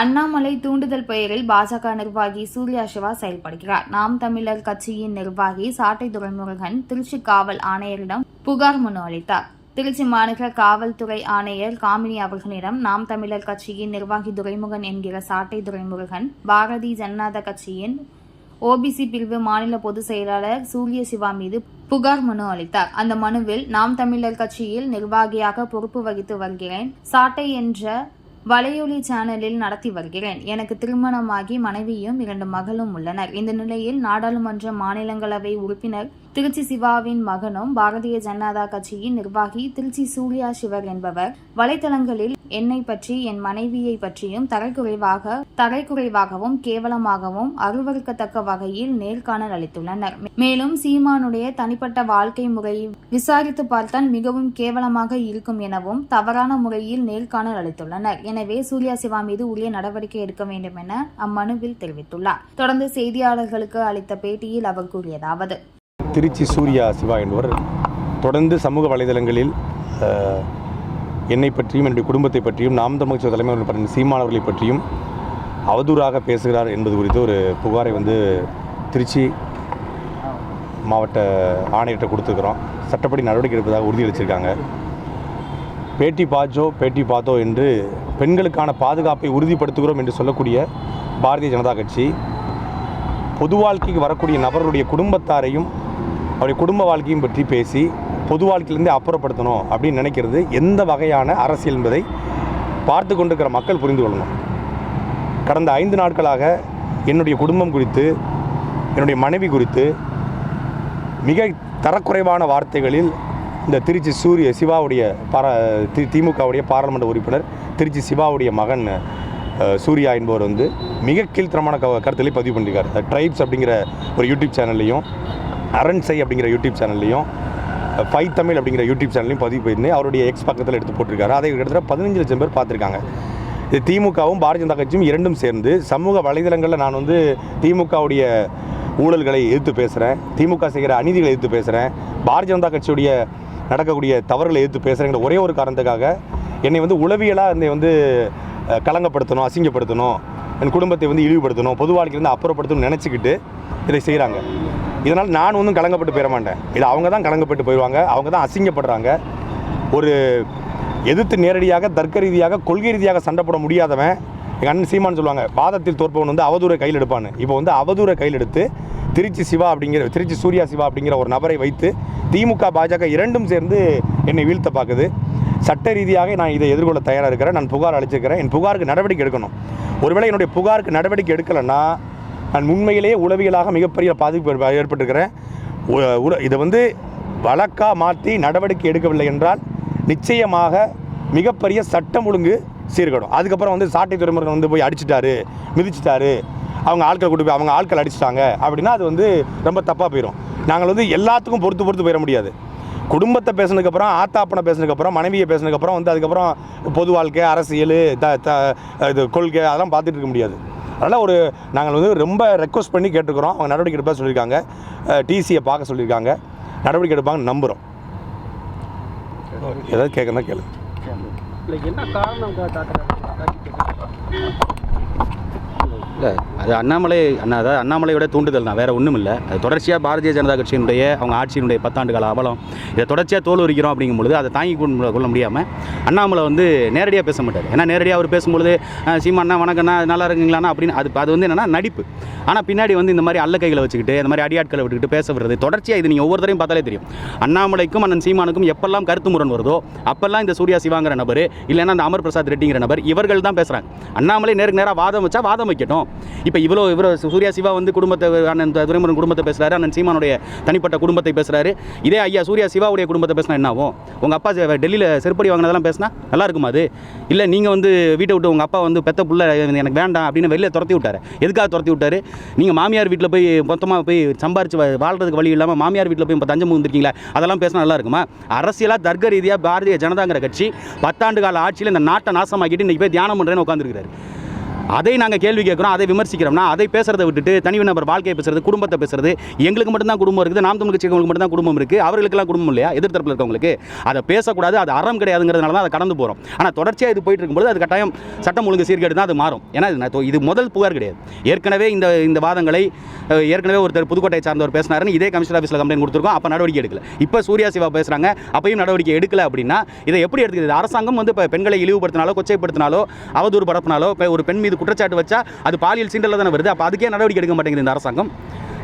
அண்ணாமலை தூண்டுதல் பெயரில் பாஜக நிர்வாகி சூர்யா சிவா செயல்படுகிறார். நாம் தமிழர் கட்சியின் நிர்வாகி சாட்டை துரைமுருகன் திருச்சி காவல் ஆணையரிடம் புகார் மனு அளித்தார். திருச்சி மாநகர காவல்துறை ஆணையர் காமினி அவர்களிடம் நாம் தமிழர் கட்சியின் நிர்வாகி துரைமுகன் என்கிற சாட்டை துரைமுருகன் பாரதிய ஜனநாத கட்சியின் ஓபிசி பிரிவு மாநில பொதுச் செயலாளர் சூரிய சிவா மீது புகார் மனு அளித்தார். அந்த மனுவில் நாம் தமிழர் கட்சியில் நிர்வாகியாக பொறுப்பு வகித்து வருகிறேன். சாட்டை என்ற வலையொலி சேனலில் நடத்தி வருகிறேன். எனக்கு திருமணமாகி மனைவியும் இரண்டு மகளும் உள்ளனர். இந்த நிலையில் நாடாளுமன்ற மாநிலங்களவை உறுப்பினர் திருச்சி சிவாவின் மகனும் பாரதிய ஜனதா கட்சியின் நிர்வாகி திருச்சி சூர்யா சிவர் என்பவர் வலைதளங்களில் என்னை பற்றி என் மனைவியை பற்றியும் தரைக்குறைவாக தரைக்குறைவாகவும் கேவலமாகவும் அருவறுக்கத்தக்க வகையில் நேர்காணல் அளித்துள்ளனர். மேலும் சீமானுடைய தனிப்பட்ட வாழ்க்கை முறையை விசாரித்து பார்த்தால் மிகவும் கேவலமாக இருக்கும் எனவும் தவறான முறையில் நேர்காணல் அளித்துள்ளனர். எனவே சூர்யா சிவா மீது உரிய நடவடிக்கை எடுக்க வேண்டும் என அம்மனுவில் தெரிவித்துள்ளார். தொடர்ந்து செய்தியாளர்களுக்கு அளித்த பேட்டியில் அவர் கூறியதாவது திருச்சி சூர்யா சிவா என்பவர் தொடர்ந்து சமூக வலைதளங்களில் என்னை பற்றியும் என்னுடைய குடும்பத்தை பற்றியும் நாம் தமிழ்ச்சி தலைமை பற்றி சீமானவர்களை பற்றியும் அவதூறாக பேசுகிறார் என்பது குறித்து ஒரு புகாரை வந்து திருச்சி மாவட்ட ஆணையர்கிட்ட கொடுத்துருக்குறோம். சட்டப்படி நடவடிக்கை எடுப்பதாக உறுதியளிச்சிருக்காங்க பேட்டி பாஜோ பேட்டி பாத்தோ என்று பெண்களுக்கான பாதுகாப்பை உறுதிப்படுத்துகிறோம் என்று சொல்லக்கூடிய பாரதிய ஜனதா கட்சி பொது வாழ்க்கைக்கு வரக்கூடிய நபருடைய குடும்பத்தாரையும் அவருடைய குடும்ப வாழ்க்கையும் பற்றி பேசி பொது வாழ்க்கையிலேருந்து அப்புறப்படுத்தணும் அப்படின்னு நினைக்கிறது எந்த வகையான அரசியல் என்பதை பார்த்து கொண்டிருக்கிற மக்கள் புரிந்து கொள்ளணும். கடந்த ஐந்து நாட்களாக என்னுடைய குடும்பம் குறித்து என்னுடைய மனைவி குறித்து மிக தரக்குறைவான வார்த்தைகளில் இந்த திருச்சி சூரிய சிவாவுடைய பார தி திமுகவுடைய பாராளுமன்ற உறுப்பினர் திருச்சி சிவாவுடைய மகன் சூர்யா என்பவர் வந்து மிக கீழ்த்தரமான க கருத்துக்களை பதிவு பண்ணியிருக்காரு. ட்ரைப்ஸ் அப்படிங்கிற ஒரு யூடியூப் சேனல்லையும் அரண்சை அப்படிங்கிற யூடியூப் சேனல்லையும் ஃபை தமிழ் அப்படிங்கிற யூடியூப் சேனல்லையும் பதிவு பண்ணி அவருடைய எக்ஸ் பக்கத்தில் எடுத்து போட்டிருக்காரு. அதை கிட்டத்தட்ட பதினஞ்சு லட்சம் பேர் பார்த்துருக்காங்க. இது திமுகவும் பாரதிய ஜனதா கட்சியும் இரண்டும் சேர்ந்து சமூக வலைதளங்களில் நான் வந்து திமுகவுடைய ஊழல்களை எதிர்த்து பேசுகிறேன் திமுக செய்கிற அநீதிகளை எதிர்த்து பேசுகிறேன் பாரதிய ஜனதா கட்சியுடைய நடக்கக்கூடிய தவறுகளை எதிர்த்து பேசுகிறேங்கிற ஒரே ஒரு காரணத்துக்காக என்னை வந்து உளவியலாக என்னை வந்து கலங்கப்படுத்தணும் களங்கப்படுத்தணும் அசிங்கப்படுத்தணும் என் குடும்பத்தை வந்து இழிவுபடுத்தணும் பொது வாழ்க்கையிலேருந்து அப்புறப்படுத்தணும்னு நினச்சிக்கிட்டு இதை செய்கிறாங்க இதனால் நான் ஒன்றும் கலங்கப்பட்டு போயிட மாட்டேன். இது அவங்க தான் கலங்கப்பட்டு போயிடுவாங்க. அவங்க தான் அசிங்கப்படுறாங்க. ஒரு எதிர்த்து நேரடியாக தர்க்க ரீதியாக கொள்கை ரீதியாக சண்டை போட முடியாதவன் எங்கள் அண்ணன் சீமான்னு சொல்லுவாங்க வாதத்தில் தோற்பவன் வந்து அவதூரை கையில் எடுப்பான்னு. இப்போ வந்து அவதூரை கையில் எடுத்து திருச்சி சிவா அப்படிங்கிற திருச்சி சூர்யா சிவா அப்படிங்கிற ஒரு நபரை வைத்து திமுக பாஜக இரண்டும் சேர்ந்து என்னை வீழ்த்த பார்க்குது சட்ட ரீதியாக நான் இதை எதிர்கொள்ள தயாராக இருக்கிறேன். நான் புகார் அளிச்சிருக்கிறேன். என் புகாருக்கு நடவடிக்கை எடுக்கணும். ஒருவேளை என்னுடைய புகாருக்கு நடவடிக்கை எடுக்கலைன்னா நான் உண்மையிலேயே உளவியலாக மிகப்பெரிய பாதிப்பு ஏற்பட்டிருக்கிறேன். இதை வந்து வழக்காக மாற்றி நடவடிக்கை எடுக்கவில்லை என்றால் நிச்சயமாக மிகப்பெரிய சட்டம் ஒழுங்கு சீர்கடும். அதுக்கப்புறம் வந்து சாட்டை துறைமுருகன் வந்து போய் அடிச்சிட்டாரு மிதிச்சிட்டாரு. அவங்க ஆட்கள் கூட்டு போய் அவங்க ஆட்கள் அடிச்சிட்டாங்க அப்படின்னா அது வந்து ரொம்ப தப்பாக போயிடும் நாங்கள் வந்து எல்லாத்துக்கும் பொறுத்து பொறுத்து போயிட முடியாது. குடும்பத்தை பேசினதுக்கப்புறம் ஆத்தாப்பனை பேசினதுக்கப்புறம் மனைவியை பேசினதுக்கப்புறம் வந்து அதுக்கப்புறம் பொது வாழ்க்கை அரசியல் த த இது கொள்கை அதெல்லாம் பார்த்துட்டு இருக்க முடியாது. அதனால் ஒரு நாங்கள் வந்து ரொம்ப ரெக்வஸ்ட் பண்ணி கேட்டுக்கிறோம். அவங்க நடவடிக்கை எடுப்பா சொல்லியிருக்காங்க. டிசியை பார்க்க சொல்லியிருக்காங்க. நடவடிக்கை எடுப்பாங்கன்னு நம்புகிறோம் ஏதாவது கேட்கணும்னா கேளு. இல்லை என்ன காரணம் இல்லை அது அண்ணாமலை அண்ணா அதாவது அண்ணாமலையோட தூண்டுதல் தான் வேறு ஒன்றும் இல்லை. அது தொடர்ச்சியாக பாரதிய ஜனதா கட்சியினுடைய அவங்க ஆட்சியினுடைய பத்தாண்டு கால அவலம் இதை தொடர்ச்சியாக தோல் உரிக்கிறோம் அப்படிங்கும்பொழுது அதை தாங்கி கொண்டு- கொள்ள முடியாமல் அண்ணாமலை வந்து நேரடியாக பேச மாட்டார். ஏன்னா நேரடியாக அவர் பேசும்பொழுது சீமா சீமாண்ணா வணக்கண்ணா நல்லா இருக்குங்களாண்ணா? அப்படின்னு அது அது வந்து என்னென்னா நடிப்பு. ஆனால் பின்னாடி வந்து இந்த மாதிரி அல்ல கைகளை வச்சுக்கிட்டு இந்த மாதிரி அடியாட்களை விட்டுக்கிட்டு பேச விடுறது தொடர்ச்சியாக இது நீங்கள் ஒவ்வொருத்தரையும் பார்த்தாலே தெரியும். அண்ணாமலைக்கும் அண்ணன் சீமானுக்கும் எப்பெல்லாம் கருத்து முரண் வருதோ அப்பெல்லாம் இந்த சூர்யா சிவாங்கிற நபர் இல்லைன்னா அந்த அமர் பிரசாத் ரெட்டிங்கிற நபர் இவர்கள் தான் பேசுகிறாங்க அண்ணாமலை நேருக்கு நேராக வாதம் வச்சா வாதம் வைக்கட்டும். இப்போ இவ்வளோ இவ்வளோ சூர்யா சிவா வந்து குடும்பத்தை அண்ணன் துரைமுருகன் குடும்பத்தை பேசுகிறாரு அண்ணன் சீமானுடைய தனிப்பட்ட குடும்பத்தை பேசுகிறாரு இதே ஐயா சூர்யா சிவாவுடைய குடும்பத்தை பேசினா என்ன ஆகும் உங்கள் அப்பா டெல்லியில் செருப்படி வாங்கினதெல்லாம் பேசினா நல்லா இருக்குமா அது? இல்லை நீங்கள் வந்து வீட்டை விட்டு உங்கள் அப்பா வந்து பெத்த புள்ள எனக்கு வேண்டாம் அப்படின்னு வெளியில் துரத்தி விட்டார். எதுக்காக துரத்தி விட்டார்? நீங்கள் மாமியார் வீட்டில் போய் மொத்தமாக போய் சம்பாரிச்சு வா- வழி இல்லாமல் மாமியார் வீட்டில் போய் இப்போ தஞ்சம் வந்துருக்கீங்களா அதெல்லாம் பேசினா நல்லா இருக்குமா? அரசியலாக தர்க்க ரீதியாக பாரதிய ஜனதாங்கிற கட்சி பத்தாண்டு கால ஆட்சியில் இந்த நாட்டை நாசமாக்கிட்டு இன்றைக்கி போய் தியானம் பண்ணுறேன்னு உட்காந்துருக்காரு அதை நாங்கள் கேள்வி கேட்குறோம் அதை விமர்சிக்கிறோம்னா அதை பேசுறதை விட்டுட்டு தனிநபர் வாழ்க்கையை பேசுறது குடும்பத்தை பேசுறது எங்களுக்கு மட்டும்தான் குடும்பம் இருக்குது நாம் தமிழ் கட்சிகளுக்கு மட்டும்தான் குடும்பம் இருக்குது அவர்களுக்கெல்லாம் குடும்பம் இல்லையா? எதிர்த்தரப்பில் இருக்கவங்களுக்கு. அதை பேசக்கூடாது அது அறம் கிடையாதுங்கிறதுனால தான் அதை கடந்து போகிறோம் ஆனால் தொடர்ச்சியாக இது போயிட்டு இருக்கும்போது அது கட்டாயம் சட்டம் ஒழுங்கு சீர்கேடு தான் அது மாறும். ஏன்னா இது இது முதல் புகார் கிடையாது. ஏற்கனவே இந்த இந்த வாதங்களை ஏற்கனவே ஒருத்தர் புதுக்கோட்டையை சார்ந்தவர் பேசினாருன்னு இதே கமிஷனர் ஆஃபீஸில் கம்ப்ளைண்ட் கொடுத்துருக்கோம் அப்போ நடவடிக்கை எடுக்கல. இப்போ சூர்யா சிவா பேசுகிறாங்க அப்பயும் நடவடிக்கை எடுக்கல அப்படின்னா இதை எப்படி எடுத்துக்கிறது அரசாங்கம் வந்து இப்போ பெண்களை இழிவுபடுத்தினாலோ கொச்சைப்படுத்தினாலோ அவதூறு பரப்பினாலோ இப்போ ஒரு பெண் மீது குற்றச்சாட்டு வச்சா அது பாலியல் சீண்டலில் தானே வருது. அப்போ அதுக்கே நடவடிக்கை எடுக்க மாட்டேங்குது இந்த அரசாங்கம்.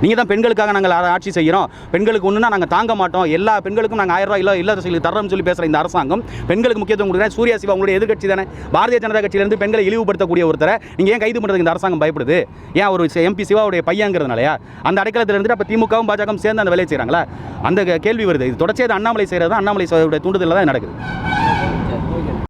நீங்கள் தான் பெண்களுக்காக நாங்கள் ஆட்சி செய்கிறோம் பெண்களுக்கு ஒன்றுனா நாங்கள் தாங்க மாட்டோம். எல்லா பெண்களுக்கும் நாங்கள் ஆயிரம் ரூபாய் இல்லை இல்லத்தரசிகளுக்கு தர்றோம்னு சொல்லி பேசுகிற இந்த அரசாங்கம் பெண்களுக்கு முக்கியத்துவம் கொடுக்குறேன். சூர்யா சிவா உங்களுடைய எதிர்கட்சி தானே. பாரதிய ஜனதா கட்சியிலேருந்து பெண்களை இழிவுபடுத்தக்கூடிய ஒருத்தரை நீங்கள் ஏன் கைது பண்ணுறதுக்கு இந்த அரசாங்கம் பயப்படுது? ஏன் ஒரு எம்பி சிவாவுடைய பையங்கிறதுனாலயா? அந்த அடைக்கலத்தில் இருந்துட்டு அப்போ திமுகவும் பாஜகவும் சேர்ந்து அந்த வேலையை செய்கிறாங்களா அந்த கேள்வி வருது. இது தொடர்ச்சியாக அண்ணாமலை செய்கிறது தான் அண்ணாமலை தூண்டுதலில் தான் நடக்குது.